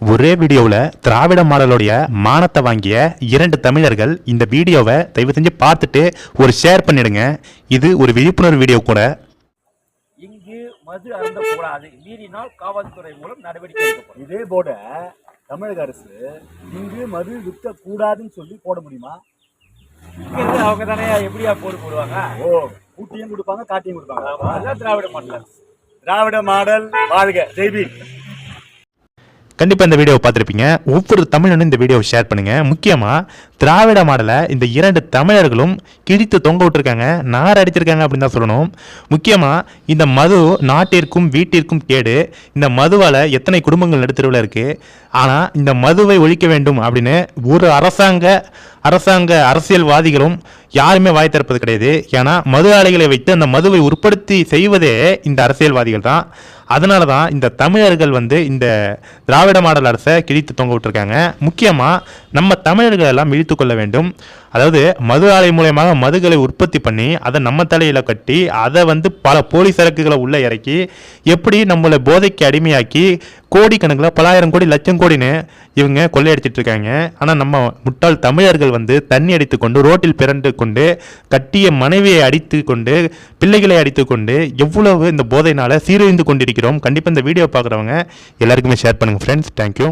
ஒரே வீடியோவில் திராவிட மாடலுடைய மானத்தை வாங்கிய இரண்டு தமிழர்கள் இந்த வீடியோவை தயவு செஞ்சு பார்த்துட்டு ஒரு ஷேர் பண்ணிடுங்க. இது ஒரு விழிப்புணர்வு வீடியோ கூட. இங்கு மது அருந்தக்கூடாது. மீறினால் காவல்துறை மூலம் நடவடிக்கை எடுக்கப்படும். இதே போட தமிழக அரசு இங்கு மது விற்க கூடாதுன்னு சொல்லி போட முடியுமா? அவங்க தானே எப்படியா போடு போடுவாங்க? ஓ ஊட்டியும் கொடுப்பாங்க காட்டியும் கொடுப்பாங்க. திராவிட மாடல். திராவிட மாடல் வாழ்க. ஜெய்பீம் கண்டிப்பாக இந்த வீடியோவை பார்த்துருப்பீங்க. ஒவ்வொரு தமிழனும் இந்த வீடியோவை ஷேர் பண்ணுங்க. முக்கியமாக திராவிட மாடலை இந்த இரண்டு தமிழர்களும் கிழித்து தொங்க விட்டுருக்காங்க நார் அடிச்சிருக்காங்க அப்படின்னு தான் சொல்லணும். முக்கியமாக இந்த மது நாட்டிற்கும் வீட்டிற்கும் கேடு. இந்த மதுவால் எத்தனை குடும்பங்கள் நடுத்தருவில் இருக்குது ஆனால் இந்த மதுவை ஒழிக்க வேண்டும் அப்படின்னு ஒரு அரசாங்க அரசாங்க அரசியல்வாதிகளும் யாருமே வாய் திறப்பது கிடையாது. ஏன்னா மது ஆலைகளை வைத்து அந்த மதுவை உற்பத்தி செய்வதே இந்த அரசியல்வாதிகள் தான். அதனால தான் இந்த தமிழர்கள் வந்து இந்த திராவிட மாடல் அரசை கிழித்து தொங்க விட்டுருக்காங்க. முக்கியமாக நம்ம தமிழர்கள் எல்லாம் இழித்து கொள்ள வேண்டும். அதாவது மது ஆலை மூலயமாக மதுகளை உற்பத்தி பண்ணி அதை நம்ம தலையில் கட்டி அதை வந்து பல போலி சரக்குகளை உள்ளே இறக்கி எப்படி நம்மளை போதைக்கு அடிமையாக்கி கோடிக்கணக்கில் பலாயிரம் கோடி லட்சம் கோடின்னு இவங்க கொள்ளையடிச்சிட்டு இருக்காங்க. ஆனால் நம்ம முட்டாள் தமிழர்கள் வந்து தண்ணி அடித்து கொண்டு ரோட்டில் பிறண்டு கொண்டு கட்டிய மனைவியை அடித்து கொண்டு பிள்ளைகளை அடித்து கொண்டு எவ்வளவு இந்த போதையினால் சீரழிந்து கொண்டிருக்கிறோம். கண்டிப்பாக இந்த வீடியோ பார்க்குறவங்க எல்லாருக்குமே ஷேர் பண்ணுங்கள் ஃப்ரெண்ட்ஸ் தேங்க்யூ